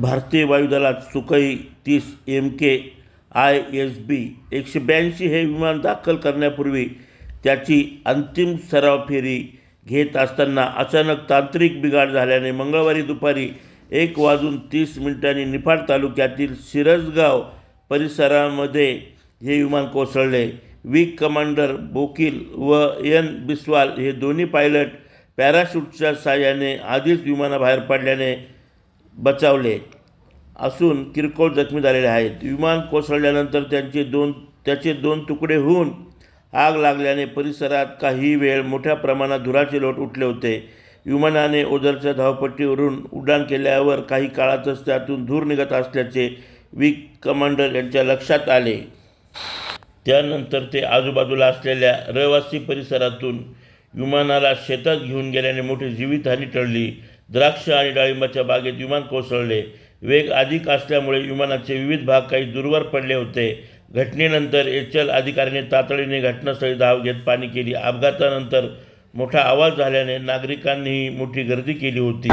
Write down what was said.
भारतीय वायुदलात सुखई तीस M K I S B एकशे ब्याऐंशी हे विमान दाखल करण्यापूर्वी त्याची अंतिम सराव फेरी घेत असताना अचानक तांत्रिक बिघाड झाल्याने मंगळवारी दुपारी एक वाजून तीस मिनिटांनी निफाड तालुक्यातील सिरसगाव परिसरामध्ये हे विमान कोसळले. विंग कमांडर बोकील व एन बिस्वाल हे दोन्ही पायलट पॅराशूटच्या साह्याने आधीच विमानाबाहेर पडल्याने बचावले असून किरकोळ जखमी झालेले आहेत. विमान कोसळल्यानंतर त्यांचे दोन त्याचे दोन तुकडे होऊन आग लागल्याने परिसरात काही वेळ मोठ्या प्रमाणात धुराचे लोट उठले होते. विमानाने ओझरच्या धावपट्टीवरून उड्डाण केल्यावर काही काळातच त्यातून धूर निघत असल्याचे विंग कमांडर यांच्या लक्षात आले. त्यानंतर ते आजूबाजूला असलेल्या रहिवासी परिसरातून विमानाला शेतात घेऊन गेल्याने मोठी जीवितहानी टळली. द्राक्ष आणि डाळिंबाच्या बागेत विमान कोसळले. वेग अधिक असल्यामुळे विमानाचे विविध भाग काही दूरवर पडले होते. घटनेनंतर एच एल अधिकाऱ्याने तातडीने घटनास्थळी धाव घेत पाणी केली. अपघातानंतर मोठा आवाज झाल्याने नागरिकांनीही मोठी गर्दी केली होती.